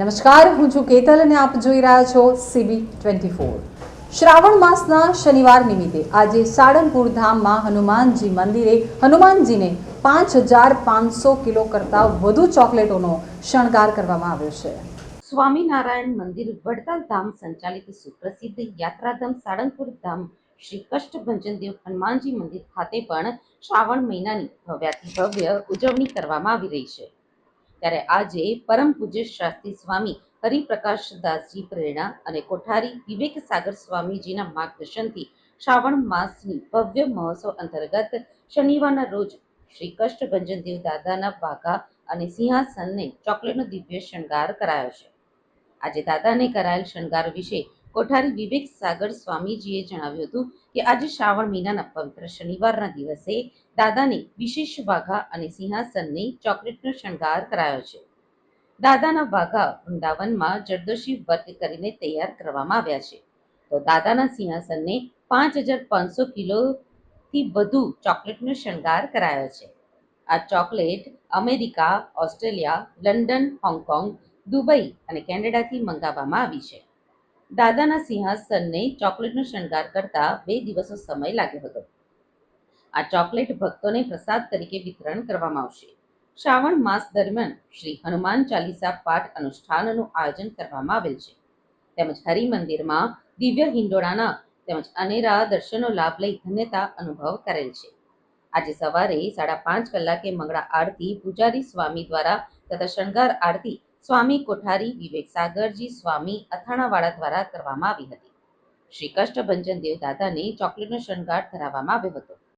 નમસ્કાર, હું છું કેતલ અને આપ જોઈ રહ્યા છો સીબી ટ્વેન્ટી ફોર શ્રાવણ માસના શનિવાર નિમિત્તે આજે સાળંગપુર ધામમાં હનુમાનજી મંદિરે હનુમાનજીને પાંચ હજાર પાંચસો કિલો કરતાં વધુ ચોકલેટોનો શણગાર કરવામાં આવ્યો છે. સ્વામિનારાયણ મંદિર વડતાલ ધામ સંચાલિત સુપ્રસિદ્ધ યાત્રાધામ સાળંગપુર ધામ શ્રી કષ્ટભંજનદેવ હનુમાનજી મંદિર ખાતે પણ શ્રાવણ મહિનાની ભવ્યાથી ભવ્ય ઉજવણી કરવામાં આવી રહી છે. ત્યારે આજે પરમ પૂજ્ય શાસ્ત્રી સ્વામી હરિપ્રકાશદાસજી પ્રેરણા અને કોઠારી વિવેક સાગર સ્વામીજીના માર્ગદર્શનથી શ્રાવણ માસની ભવ્ય મહોત્સવ અંતર્ગત શનિવારના રોજ શ્રી કષ્ટભંજનદેવ દાદાના વાઘા અને સિંહાસનને ચોકલેટનો દિવ્ય શણગાર કરાયો છે. આજે દાદાને કરાયેલ શણગાર વિશે કોઠારી વિવેક સાગર સ્વામીજીએ જણાવ્યું હતું કે આજે શ્રાવણ મહિનાના પવિત્ર શનિવારના દિવસે દાદાને વિશેષ વાઘા અને સિંહાસનને ચોકલેટનો શણગાર કરાયો છે. દાદાના વાઘા વૃંદાવનમાં જરદોશી વર્ક કરીને તૈયાર કરવામાં આવ્યા છે. તો દાદાના સિંહાસનને પાંચ હજાર પાંચસો કિલોથી વધુ ચોકલેટનો શણગાર કરાયો છે. આ chocolate America, Australia, London, Hong Kong, Dubai અને કેનેડાથી મંગાવવામાં આવી છે. દાદાના સિંહાસનને ચોકલેટનો શણગાર કરતા બે દિવસનો સમય લાગ્યો હતો. આ ચોકલેટ ભક્તોને પ્રસાદ તરીકે વિતરણ કરવામાં આવશે. શ્રાવણ માસ દરમિયાન શ્રી હનુમાન ચાલીસા પાઠ અનુષ્ઠાનનું આયોજન કરવામાં આવેલ છે. તેમજ હરિમંદિરમાં દિવ્ય હિંડોળાના તેમજ અનેરા દર્શનનો લાભ લઈ ધન્યતા અનુભવ કરેલ છે. આજે સવારે સાડા પાંચ કલાકે મંગળા આરતી પૂજારી સ્વામી દ્વારા તથા શણગાર આરતી સ્વામી કોઠારી વિવેક સાગરજી સ્વામી અથાણાવાળા દ્વારા કરવામાં આવી હતી. શ્રી કષ્ટભંજન દેવ દાદાને ચોકલેટનો શણગાર ધરાવવામાં આવ્યો હતો.